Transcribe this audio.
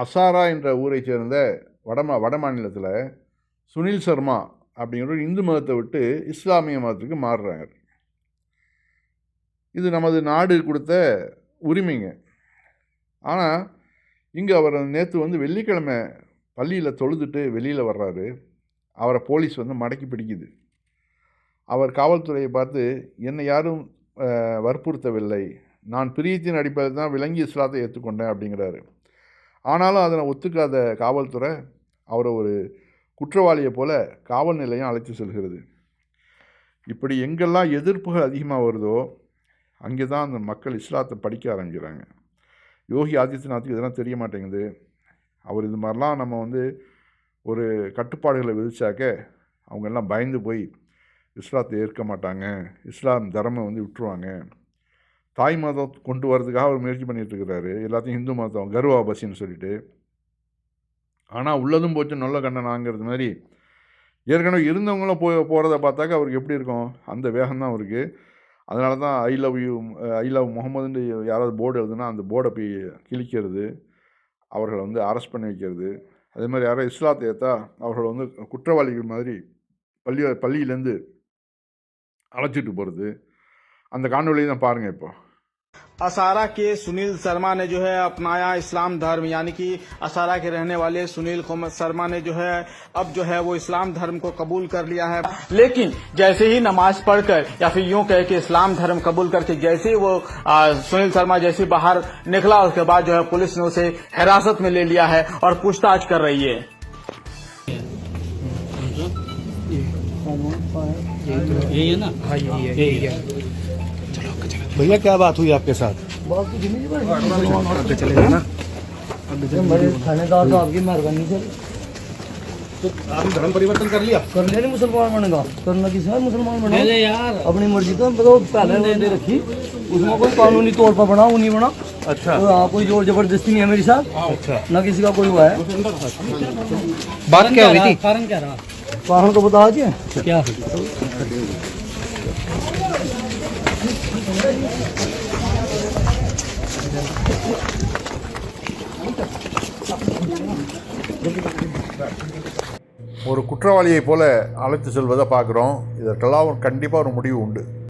அசாரா என்ற ஊரை சேர்ந்த வடமா வட மாநிலத்தில் சுனில் சர்மா அப்படிங்கிற இந்து மதத்தை விட்டு இஸ்லாமிய மதத்துக்கு மாறுறாங்க இது நமது நாடு கொடுத்த உரிமைங்க. ஆனால் இங்கே அவர் நேற்று வந்து வெள்ளிக்கிழமை பள்ளியில் தொழுதுட்டு வெளியில் வர்றாரு. அவரை போலீஸ் வந்து மடக்கி பிடிக்குது. அவர் காவல்துறையை பார்த்து என்னை யாரும் வற்புறுத்தவில்லை. நான் பிரியத்தின் அடிப்படையில் தான் விலங்கி இஸ்லாத்தை ஏற்றுக்கொண்டேன் அப்படிங்கிறாரு. ஆனாலும் அதனை ஒத்துக்காத காவல்துறை அவரை ஒரு குற்றவாளியை போல காவல் நிலையம் அழைத்து செல்கிறது. இப்படி எங்கெல்லாம் எதிர்ப்புகள் அதிகமாக வருதோ அங்கே தான் அந்த மக்கள் இஸ்லாத்தை படிக்க ஆரம்பிக்கிறாங்க. யோகி ஆதித்யநாத்துக்கு இதெல்லாம் தெரிய மாட்டேங்குது. அவர் இது மாதிரிலாம் நம்ம வந்து ஒரு கட்டுப்பாடுகளை விதிச்சாக்க அவங்க எல்லாம் பயந்து போய் இஸ்லாத்தை ஏற்க மாட்டாங்க. இஸ்லாம் தர்மம் வந்து விட்டுருவாங்க. தாய் மதம் கொண்டு வரதுக்காக அவர் முயற்சி பண்ணிட்டு இருக்கிறாரு எல்லாத்தையும் இந்து மதம் கர்வா பசின்னு சொல்லிட்டு. ஆனால் உள்ளதும் போச்சு நல்ல கண்ணனாங்கிறது மாதிரி ஏற்கனவே இருந்தவங்களும் போய் போகிறத பார்த்தாக்க அவருக்கு எப்படி இருக்கும்? அந்த வேகம் தான் அவருக்கு. அதனால தான் I love you I love முகமதுன்னு யாராவது போர்டு எழுதுனா அந்த போர்டை போய் கிழிக்கிறது அவர்களை வந்து அரெஸ்ட் பண்ணி வைக்கிறது. அதே மாதிரி யாராவது இஸ்லாத்தை ஏற்றா அவர்களை வந்து குற்றவாளிகள் மாதிரி பள்ளி பள்ளியிலேருந்து அழைச்சிட்டு போகிறது அந்த காணொலியை தான் பாருங்கள் இப்போ. असारा के सुनील शर्मा ने जो है अपनाया इस्लाम धर्म यानी कि असारा के रहने वाले सुनील कुमार शर्मा ने जो है अब जो है वो इस्लाम धर्म को कबूल कर लिया है। लेकिन जैसे ही नमाज़ पढ़कर या फिर यूँ कहे कि इस्लाम धर्म कबूल करके जैसे ही वो आ, सुनील शर्मा जैसे ही बाहर निकला उसके बाद जो है पुलिस ने उसे हिरासत में ले लिया है और पूछताछ कर रही है। यही है ना? हाँ यही है भैया क्या बात हुई आपके साथ? थानेदार तो आपकी मेहरबानी सर तो आपने धर्म परिवर्तन कर लिया कर लेने मुसलमान बनेगा करना किस है मुसलमान बना यार। अपनी मर्ज़ी तो बताओ पहले दे रखी। उसमें कोई कानूनी तौर पर बना वो नहीं बना। अच्छा। तो हाँ कोई ज़ोर ज़बरदस्ती नहीं है मेरे साथ। अच्छा। ना किसी का कोई हुआ है। बात क्या हुई थी? कारण क्या रहा? कारण तो बता दिए। क्या? ஒரு குற்றவாளியைப் போல அழைத்து செல்வதை பார்க்குறோம். இதற்கெல்லாம் கண்டிப்பாக ஒரு முடிவு உண்டு.